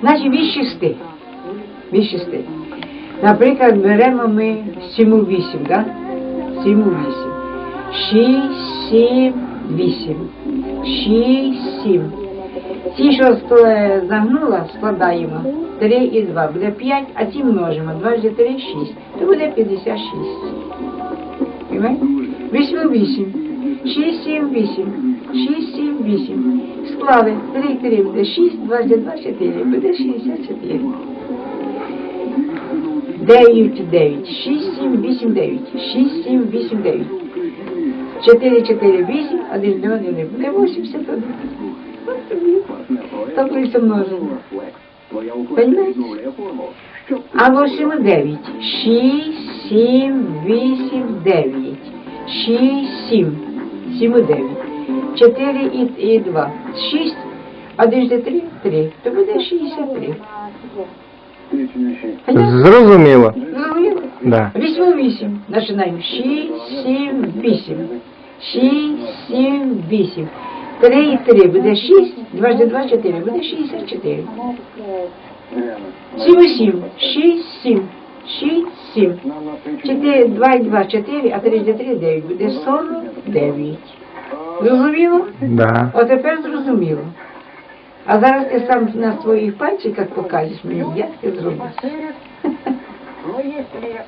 Значить, від шести. Від шести. Наприклад, беремо ми 7 у 8, да? 7 у 8. 6, 7, 8. 6, 7. Ті, що загнула, складаємо. 3 і 2 буде 5, а ці множимо. 2 вже 3, 6. То буде 56. Понимаєте? 8 у 8. 6, 7, 8. 6, 7, 8. Склали 3, 3 буде 6, 2 вже 2, 4. Буде 64. 9, 9. 6, 7, 8, 9. 6, 7, 8, 9. 4, 4, 8, 1, 2, 1, буде 81. От тобі. Тобто це множення. Понимаете? А 8 9. 6, 7, 8, 9. 6, 7. 7 9. 4 і, і 2. 6. 1 3, 3. То буде 63. Понятно? Зрозуміло. Зрозуміли? Да. 8 8. Починаємо. 6, 7, 8. 6, 7, 8. 3 і 3 буде 6. 2 2, 4. Буде 64. 7 і 7. 6, 7. 6, 7. 4, 2 і 2, 4, а 3 і 3, 9. Буде 49. Зрозуміло? Да. От тепер зрозуміло. А зараз ти сам на своїх пальчиках покажеш мені, як ти зробиш. Ну, если